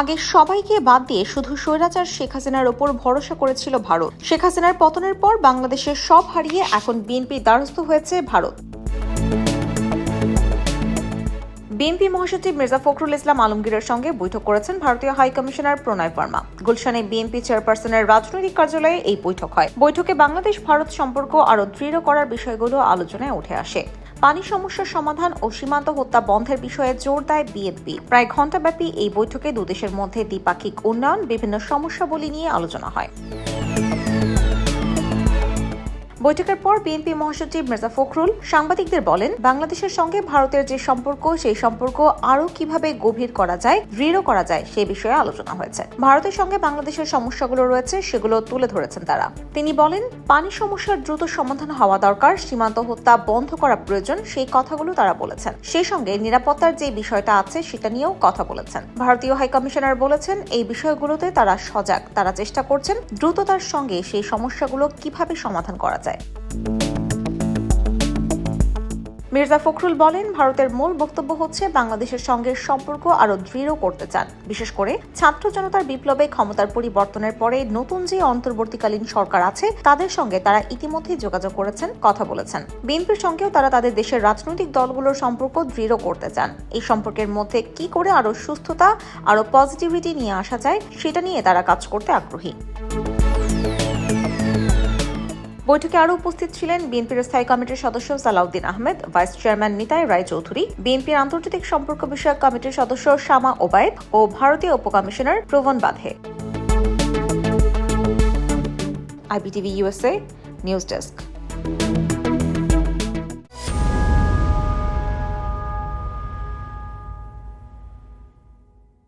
আগে সবাইকে বাদ দিয়ে শুধু স্বৈরাচার শেখ হাসিনার ওপর ভরসা করেছিল ভারত। শেখ হাসিনার পতনের পর বাংলাদেশের সব হারিয়ে এখন বিএনপির দ্বারস্থ হয়েছে ভারত। বিএনপি মহাসচিব মির্জা ফখরুল ইসলাম আলমগীরের সঙ্গে বৈঠক করেছেন ভারতীয় হাই কমিশনার প্রণয় বর্মা। গুলশানে বিএনপি চেয়ারপারসনের রাজনৈতিক কার্যালয়ে এই বৈঠক হয়। বৈঠকে বাংলাদেশ ভারত সম্পর্ক আরও দৃঢ় করার বিষয়গুলো আলোচনায় উঠে আসে। পানি সমস্যার সমাধান ও সীমান্ত হত্যা বন্ধের বিষয়ে জোর দেয় বিএনপি। প্রায় ঘণ্টাব্যাপী এই বৈঠকে দুদেশের মধ্যে দ্বিপাক্ষিক উন্নয়ন, বিভিন্ন সমস্যাবলী নিয়ে আলোচনা হয়। বৈঠকের পর বিএনপি মহাসচিব মির্জা ফখরুল সাংবাদিকদের বলেন, বাংলাদেশের সঙ্গে ভারতের যে সম্পর্ক, সেই সম্পর্ক আরও কীভাবে গভীর করা যায়, দৃঢ় করা যায়, সে বিষয়ে আলোচনা হয়েছে। ভারতের সঙ্গে বাংলাদেশের সমস্যাগুলো রয়েছে, সেগুলো তুলে ধরেছেন তারা। তিনি বলেন, পানি সমস্যার দ্রুত সমাধান হওয়া দরকার, সীমান্ত হত্যা বন্ধ করা প্রয়োজন, সেই কথাগুলো তারা বলেছেন। সেই সঙ্গে নিরাপত্তার যে বিষয়টা আছে, সেটা নিয়েও কথা বলেছেন। ভারতীয় হাইকমিশনার বলেছেন, এই বিষয়গুলোতে তারা সজাগ, তারা চেষ্টা করছেন দ্রুততার সঙ্গে সেই সমস্যাগুলো কীভাবে সমাধান করা যায় মির্জা ফখরুল বলেন, ভারতের মূল বক্তব্য হচ্ছে বাংলাদেশের সঙ্গে সম্পর্ক আরও দৃঢ় করতে চান। বিশেষ করে ছাত্র জনতার বিপ্লবে ক্ষমতার পরিবর্তনের পরে নতুন যে অন্তর্বর্তীকালীন সরকার আছে, তাদের সঙ্গে তারা ইতিমধ্যেই যোগাযোগ করেছেন, কথা বলেছেন। বিএনপির সঙ্গেও তারা তাদের দেশের রাজনৈতিক দলগুলোর সম্পর্ক দৃঢ় করতে চান। এই সম্পর্কের মধ্যে কি করে আরও সুস্থতা, আরও পজিটিভিটি নিয়ে আসা যায়, সেটা নিয়ে তারা কাজ করতে আগ্রহী। বৈঠকে আরও উপস্থিত ছিলেন বিএনপির স্থায়ী কমিটির সদস্য সালাউদ্দিন আহমেদ, ভাইস চেয়ারম্যান নিতাই রায় চৌধুরী বিএনপির আন্তর্জাতিক সম্পর্ক বিষয়ক কমিটির সদস্য শামা ওবায়দ ও ভারতীয় উপকমিশনার প্রবণ বাধে। IBTV USA news desk.